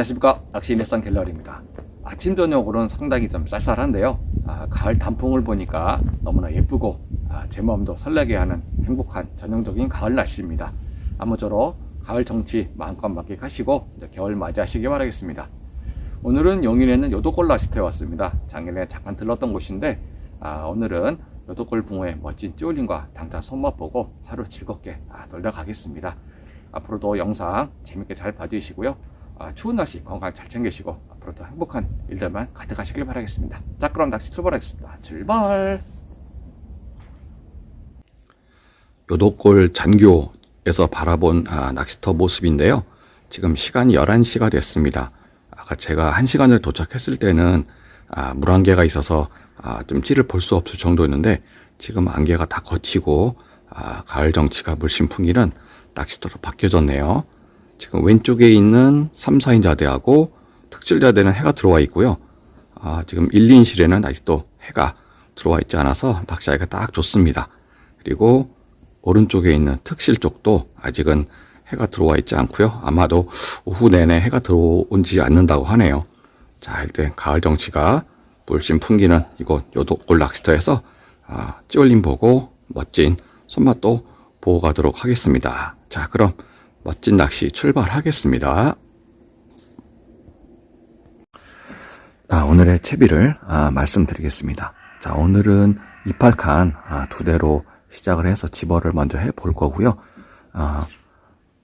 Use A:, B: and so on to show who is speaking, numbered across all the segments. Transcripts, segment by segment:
A: 안녕하십니까. 낚시 일산 갤러리입니다. 아침 저녁으로는 상당히 좀 쌀쌀한데요. 아, 가을 단풍을 보니까 너무나 예쁘고 아, 제 마음도 설레게 하는 행복한 전형적인 가을 날씨입니다. 아무쪼록 가을 정치 마음껏 만끽하시고 겨울 맞이하시기 바라겠습니다. 오늘은 용인에 있는 요도골 낚시터에 왔습니다. 작년에 잠깐 들렀던 곳인데 아, 오늘은 요도골 붕어의 멋진 찌올림과 당찬 손맛 보고 하루 즐겁게 아, 놀다 가겠습니다. 앞으로도 영상 재밌게 잘 봐주시고요. 아, 추운 날씨 건강 잘 챙기시고 앞으로도 행복한 일들만 가득하시길 바라겠습니다. 자 그럼 낚시 출발하겠습니다. 출발! 요도골 잔교에서 바라본 아, 낚시터 모습인데요. 지금 시간이 11시가 됐습니다. 아까 제가 1시간을 도착했을 때는 아, 물 안개가 있어서 아, 좀 찌를 볼 수 없을 정도였는데 지금 안개가 다 걷히고 아, 가을 정치가 물씬 풍기는 낚시터로 바뀌어졌네요. 지금 왼쪽에 있는 3, 4인 자대하고 특질 자대는 해가 들어와 있고요. 아, 지금 1, 2인실에는 아직도 해가 들어와 있지 않아서 낚시하기가 딱 좋습니다. 그리고 오른쪽에 있는 특실 쪽도 아직은 해가 들어와 있지 않고요. 아마도 오후 내내 해가 들어오지 않는다고 하네요. 자, 일단 가을 정치가 물씬 풍기는 이곳 요도골 낚시터에서 아, 찌올림 보고 멋진 손맛도 보고 가도록 하겠습니다. 자, 그럼 멋진 낚시 출발하겠습니다. 아, 오늘의 채비를 아, 말씀드리겠습니다. 자, 오늘은 이팔칸 아, 두 대로 시작을 해서 집어를 먼저 해 볼 거고요. 아,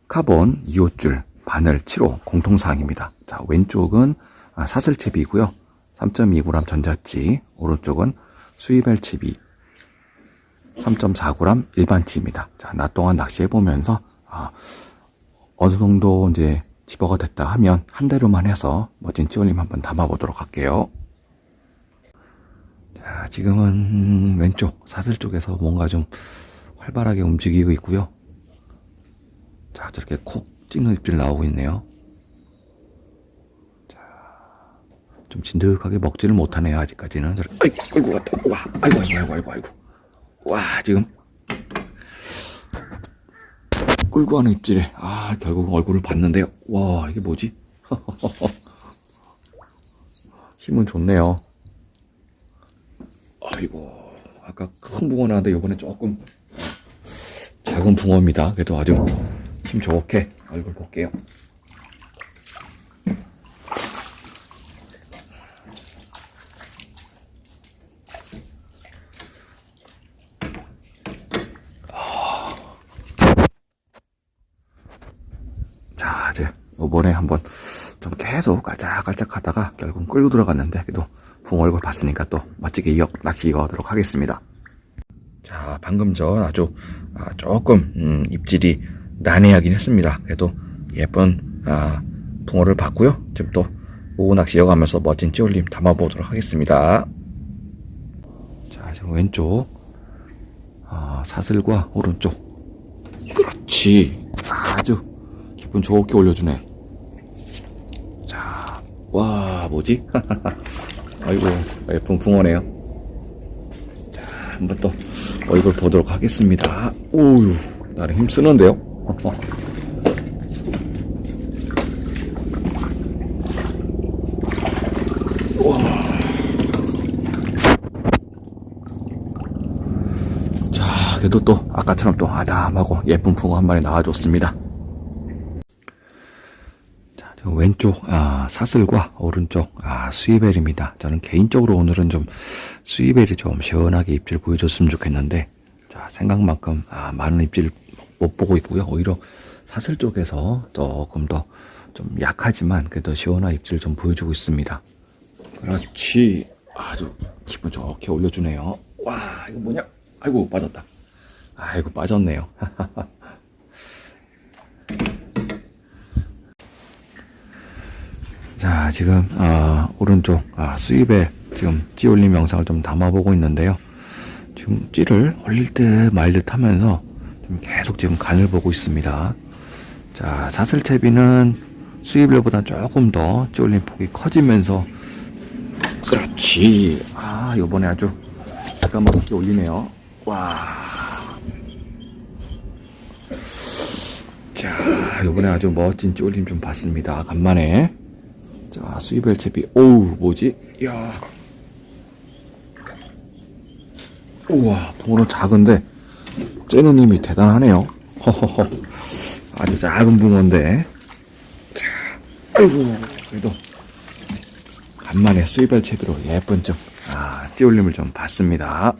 A: 카본 2호줄 바늘 7호 공통사항입니다. 자, 왼쪽은 아, 사슬채비고요. 3.2g 전자치, 오른쪽은 수이벨 채비 3.4g 일반치입니다. 자, 낮 동안 낚시해 보면서 아, 어느 정도 이제 집어가 됐다 하면 한 대로만 해서 멋진 찌올림 한번 담아보도록 할게요. 자, 지금은 왼쪽 사슬 쪽에서 뭔가 좀 활발하게 움직이고 있고요. 자, 저렇게 콕 찍는 입질 나오고 있네요. 자, 좀 진득하게 먹지를 못하네요. 아직까지는. 저렇게, 아이고. 와, 아이고, 아이고, 아이고, 아이고, 아이고. 와, 지금 끌고 가는 입질에 아 결국 얼굴을 봤는데요. 와 이게 뭐지? 힘은 좋네요. 아이고 아까 큰 붕어 나왔는데 이번에 조금 작은 붕어입니다. 그래도 아주 힘 좋게 얼굴 볼게요. 자, 이제 요번에 한번 좀 계속 깔짝깔짝 하다가 결국 끌고 들어갔는데 그래도 붕어 얼굴 봤으니까 또 멋지게 이어, 낚시 이어가도록 하겠습니다. 자, 방금 전 아주 아, 조금 음, 입질이 난해하긴 했습니다. 그래도 예쁜 아, 붕어를 봤고요. 지금 또 오후 낚시 이어가면서 멋진 찌올림 담아보도록 하겠습니다. 자, 지금 왼쪽 아, 사슬과 오른쪽 그렇지 아주 기분 좋게 올려주네. 자, 와, 뭐지? 아이고, 예쁜 붕어네요. 자, 한번 또 얼굴 보도록 하겠습니다. 오유, 나름 힘쓰는데요? 그래도 또 아까처럼 또 아담하고 예쁜 붕어 한 마리 나와줬습니다. 왼쪽 아, 사슬과 오른쪽 아, 수이벨입니다. 저는 개인적으로 오늘은 좀 수이벨이 좀 시원하게 입질 보여줬으면 좋겠는데 자, 생각만큼 아, 많은 입질 못 보고 있고요. 오히려 사슬 쪽에서 조금 더 좀 약하지만 그래도 시원한 입질을 좀 보여주고 있습니다. 그렇지. 아주 기분 좋게 올려주네요. 와, 이거 뭐냐? 아이고, 빠졌다. 아이고, 빠졌네요. 자, 지금 아, 오른쪽 아, 수입에 지금 찌 올림 영상을 좀 담아보고 있는데요. 지금 찌를 올릴 듯 말 듯 하면서 계속 지금 간을 보고 있습니다. 자, 사슬채비는 수입일보다 조금 더 찌올림 폭이 커지면서 그렇지. 아, 요번에 아주 기가 막히게 올리네요. 와. 자, 요번에 아주 멋진 쫄림 좀 봤습니다. 간만에. 자, 수입엘 채비. 오우, 뭐지? 이야. 우와, 붕어는 작은데, 째는 힘이 대단하네요. 허허허. 아주 작은 붕어인데. 자, 아이고, 그래도, 간만에 수입엘 채비로 예쁜 좀, 아, 띄올림을 좀 봤습니다.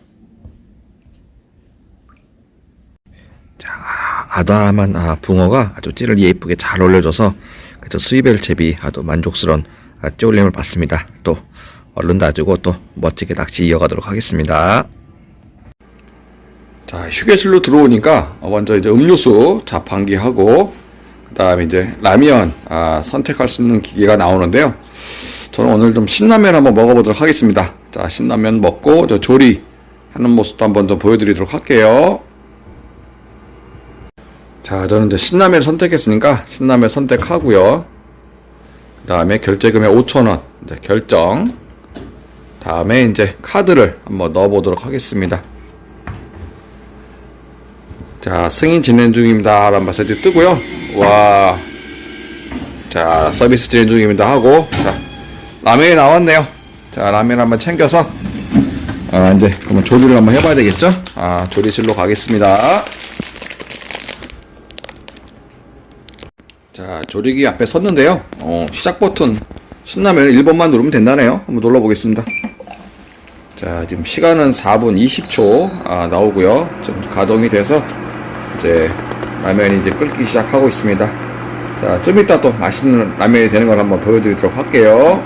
A: 자, 아, 아담한 아, 붕어가 아주 찌를 예쁘게 잘 올려줘서 그저 수입엘 채비 아주 만족스러운 아, 찌올림을 봤습니다. 또 얼른 놔주고 또 멋지게 낚시 이어가도록 하겠습니다. 자, 휴게실로 들어오니까 먼저 이제 음료수 자판기하고 그 다음에 이제 라면 아, 선택할 수 있는 기계가 나오는데요. 저는 오늘 좀 신라면 한번 먹어보도록 하겠습니다. 자, 신라면 먹고 저 조리 하는 모습도 한번 더 보여드리도록 할게요. 자, 저는 이제 신라면을 선택했으니까 신라면 선택하고요. 그 다음에 결제금액 5,000원 이제 결정. 다음에 이제 카드를 한번 넣어보도록 하겠습니다. 자, 승인 진행 중입니다. 라는 메시지 뜨고요. 와. 자, 서비스 진행 중입니다. 하고, 자, 라면이 나왔네요. 자, 라면 한번 챙겨서, 아, 이제, 그러면 조리를 한번 해봐야 되겠죠? 아, 조리실로 가겠습니다. 자, 조리기 앞에 섰는데요. 어, 시작 버튼 신라면 1번만 누르면 된다네요. 한번 눌러 보겠습니다. 자, 지금 시간은 4분 20초 아, 나오고요. 좀 가동이 돼서 이제 라면이 이제 끓기 시작하고 있습니다. 자, 좀 이따 또 맛있는 라면이 되는 걸 한번 보여드리도록 할게요.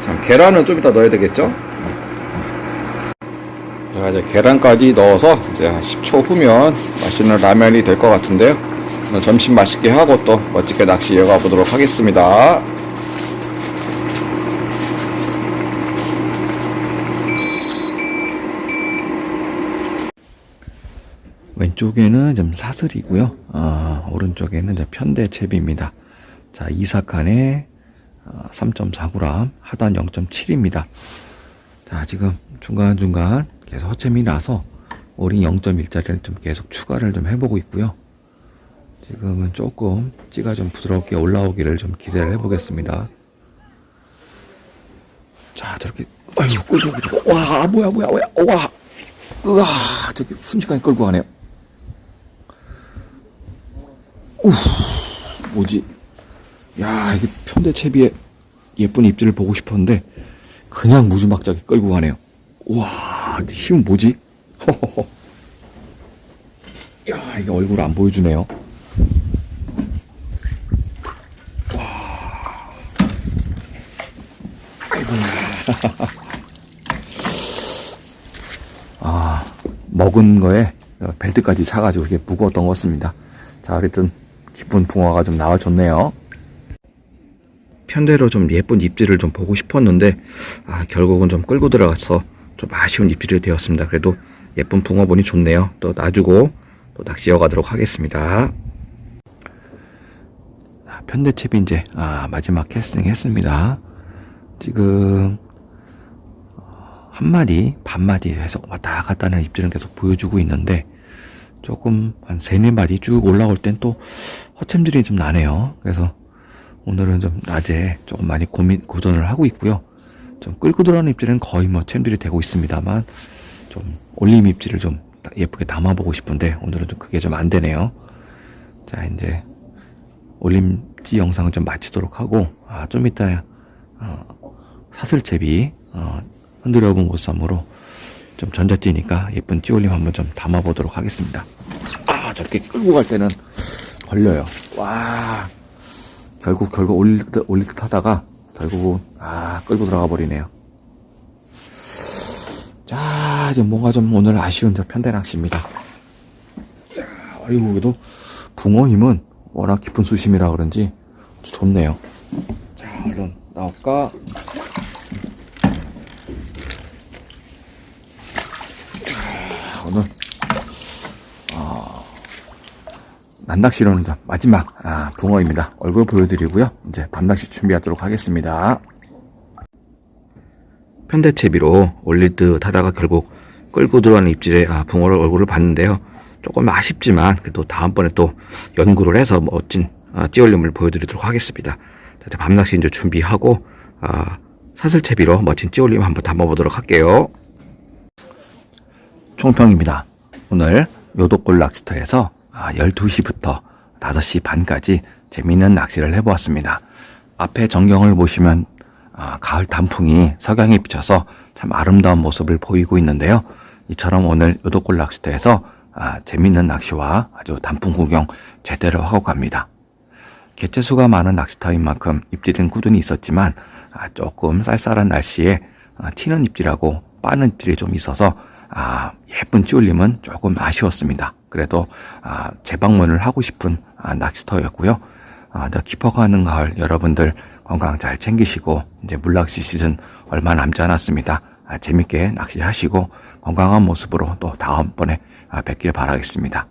A: 참, 계란은 좀 이따 넣어야 되겠죠? 자, 이제 계란까지 넣어서 이제 한 10초 후면 맛있는 라면이 될 것 같은데요. 오늘 점심 맛있게 하고 또 멋지게 낚시 이어가 보도록 하겠습니다. 왼쪽에는 좀 사슬이고요. 아, 오른쪽에는 이제 편대 채비입니다. 자, 이사칸에 3.4g, 하단 0.7입니다. 자, 지금 중간중간 계속 허점이 나서 오링 0.1짜리를 좀 계속 추가를 좀 해보고 있고요. 지금은 조금 찌가 좀 부드럽게 올라오기를 좀 기대를 해보겠습니다. 자, 저렇게, 아유, 끌고 가지고, 와, 뭐야, 뭐야, 뭐야, 와, 으아, 저기 순식간에 끌고 가네요. 우, 뭐지? 야, 이게 편대채비에 예쁜 입질을 보고 싶었는데, 그냥 무지막지하게 끌고 가네요. 와, 힘 뭐지? 야, 이게 얼굴 안 보여주네요. 아, 먹은 거에 벨트까지 차가지고 이렇게 무거웠던 것 같습니다. 자, 어쨌든 기쁜 붕어가 좀 나와줬네요. 편대로 좀 예쁜 입질을 좀 보고 싶었는데, 아, 결국은 좀 끌고 들어가서 좀 아쉬운 입질이 되었습니다. 그래도 예쁜 붕어 보니 좋네요. 또 놔주고 또 낚시 이어가도록 하겠습니다. 아, 편대채비 이제 아, 마지막 캐스팅 했습니다. 지금 어, 한 마디, 반 마디 해서 왔다 갔다 하는 입질은 계속 보여주고 있는데 조금 한 세네 마디 쭉 올라올 땐 또 허챔질이 좀 나네요. 그래서 오늘은 좀 낮에 조금 많이 고민 고전을 하고 있고요. 좀 끌고 들어가는 입질은 거의 뭐 챔질이 되고 있습니다만 좀 올림 입질을 좀 예쁘게 담아보고 싶은데 오늘은 좀 그게 좀 안 되네요. 자 이제 올림 지 영상을 좀 마치도록 하고 아 좀 이따 어, 사슬채비 어, 흔들어 본 보쌈으로 좀 전자찌니까 예쁜 찌올림 한번 좀 담아 보도록 하겠습니다. 아 저렇게 끌고 갈 때는 걸려요. 와 결국 결국 올릴 듯 올릴 듯 하다가 결국은 아 끌고 들어가 버리네요. 자 이제 뭔가 좀 오늘 아쉬운 저 편대 낚시입니다. 자 아이고 그래도 붕어 힘은 워낙 깊은 수심이라 그런지 좋네요. 자 얼른 나올까? 자, 오늘 어, 난낚시로는 마지막 아, 붕어입니다. 얼굴 보여드리고요. 이제 밤낚시 준비하도록 하겠습니다. 편대채비로 올릴 듯 하다가 결국 끌고 들어가는 입질에 아, 붕어를 얼굴을 봤는데요. 조금 아쉽지만 그래도 다음번에 또 연구를 해서 멋진 아, 찌올림을 보여드리도록 하겠습니다. 자, 밤낚시 이제 준비하고 아, 사슬채비로 멋진 찌올림 한번 담아보도록 할게요. 총평입니다. 오늘 요도골 낚시터에서 아, 12시부터 5시 반까지 재미있는 낚시를 해보았습니다. 앞에 전경을 보시면 아, 가을 단풍이 석양에 비쳐서 참 아름다운 모습을 보이고 있는데요. 이처럼 오늘 요도골 낚시터에서 아, 재미있는 낚시와 아주 단풍 구경 제대로 하고 갑니다. 개체수가 많은 낚시터인 만큼 입질은 꾸준히 있었지만 아, 조금 쌀쌀한 날씨에 아, 튀는 입질하고 빠는 입질이 좀 있어서 아, 예쁜 찌올림은 조금 아쉬웠습니다. 그래도 아, 재방문을 하고 싶은 아, 낚시터였고요. 아, 더 깊어가는 가을 여러분들 건강 잘 챙기시고 이제 물낚시 시즌 얼마 남지 않았습니다. 아, 재밌게 낚시하시고 건강한 모습으로 또 다음번에 아, 뵙길 바라겠습니다.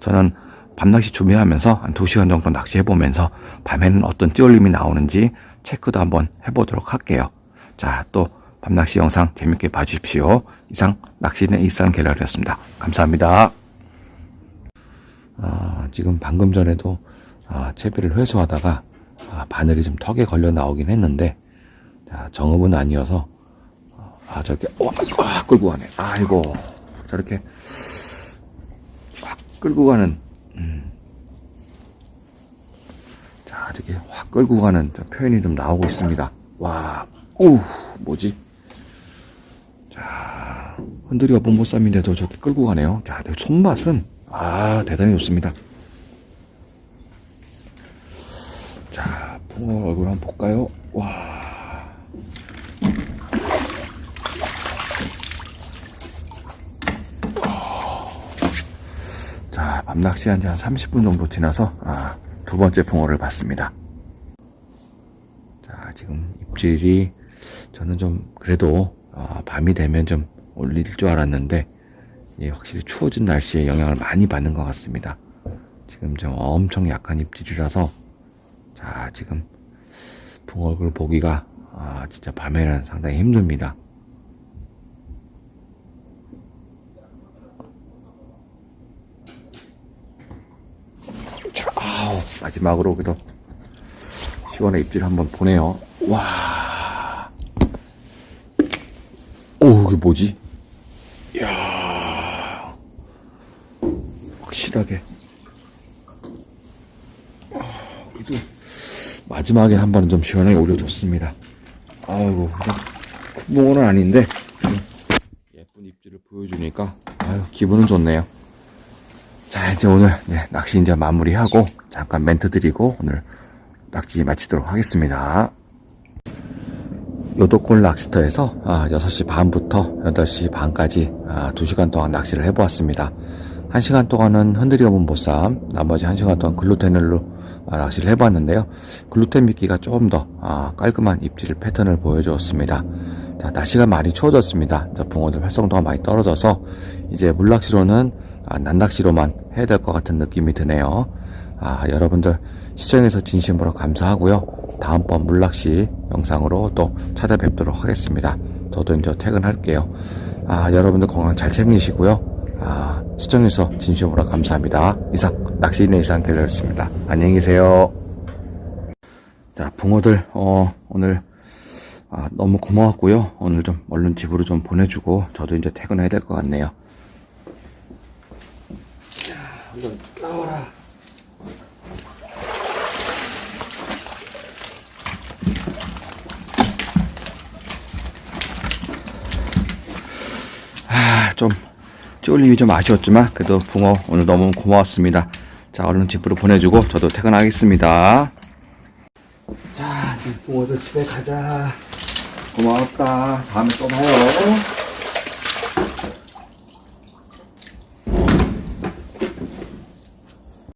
A: 저는 밤낚시 준비하면서 한 2시간 정도 낚시해보면서 밤에는 어떤 찌올림이 나오는지 체크도 한번 해보도록 할게요. 자, 또 밤낚시 영상 재밌게 봐주십시오. 이상 낚시는 일산 갤러리였습니다. 감사합니다. 아, 지금 방금 전에도 아, 채비를 회수하다가 아, 바늘이 좀 턱에 걸려 나오긴 했는데 자, 정읍은 아니어서 아 저렇게 아, 끌고 가네. 아이고 저렇게 확 끌고 가는 음. 자 저렇게 확 끌고 가는 저 표현이 좀 나오고 있습니다. 와, 오 뭐지? 자 흔들이가 본보쌈인데도 저렇게 끌고 가네요. 자, 내 손맛은 아 대단히 좋습니다. 자, 붕어 얼굴 한번 볼까요? 와. 자, 밤낚시 한 지 한 30분 정도 지나서 아, 두 번째 붕어를 봤습니다. 자, 지금 입질이 저는 좀 그래도 아, 밤이 되면 좀 올릴 줄 알았는데 예, 확실히 추워진 날씨에 영향을 많이 받는 것 같습니다. 지금 좀 엄청 약한 입질이라서 자, 지금 붕어 얼굴 보기가 아, 진짜 밤에는 상당히 힘듭니다. 자, 아우, 마지막으로 그래도 시원한 입질 한번 보네요. 와. 오, 이게 뭐지? 이야. 확실하게. 그래도 마지막에 한 번은 좀 시원하게 올려줬습니다. 아이고, 큰 붕어는 아닌데, 예쁜 입질을 보여주니까, 아유, 기분은 좋네요. 자, 이제 오늘, 네, 낚시 이제 마무리하고, 잠깐 멘트 드리고, 오늘 낚시 마치도록 하겠습니다. 요도골 낚시터에서 아, 6시 반부터 8시 반까지 아, 2시간 동안 낚시를 해보았습니다. 1시간 동안은 흔들이 없는 보쌈, 나머지 1시간 동안 글루텐으로 아, 낚시를 해봤는데요. 글루텐 미끼가 조금 더 아, 깔끔한 입질 패턴을 보여주었습니다. 자, 날씨가 많이 추워졌습니다. 자, 붕어들 활성도가 많이 떨어져서 이제 물낚시로는 아, 난낚시로만 해야 될 것 같은 느낌이 드네요. 아, 여러분들 시청해서 진심으로 감사하고요. 다음번 물낚시 영상으로 또 찾아뵙도록 하겠습니다. 저도 이제 퇴근할게요. 아, 여러분들 건강 잘 챙기시고요. 아, 시청해서 진심으로 감사합니다. 이상, 낚시인의 이상 갤러리였습니다. 안녕히 계세요. 자, 붕어들, 어, 오늘, 아, 너무 고마웠고요. 오늘 좀 얼른 집으로 좀 보내주고, 저도 이제 퇴근해야 될 것 같네요. 자, 얼른 나와라. 아, 좀 쫄림이 좀 아쉬웠지만 그래도 붕어 오늘 너무 고마웠습니다. 자, 얼른 집으로 보내주고 저도 퇴근하겠습니다. 자, 붕어들 집에 가자. 고마웠다. 다음에 또 봐요.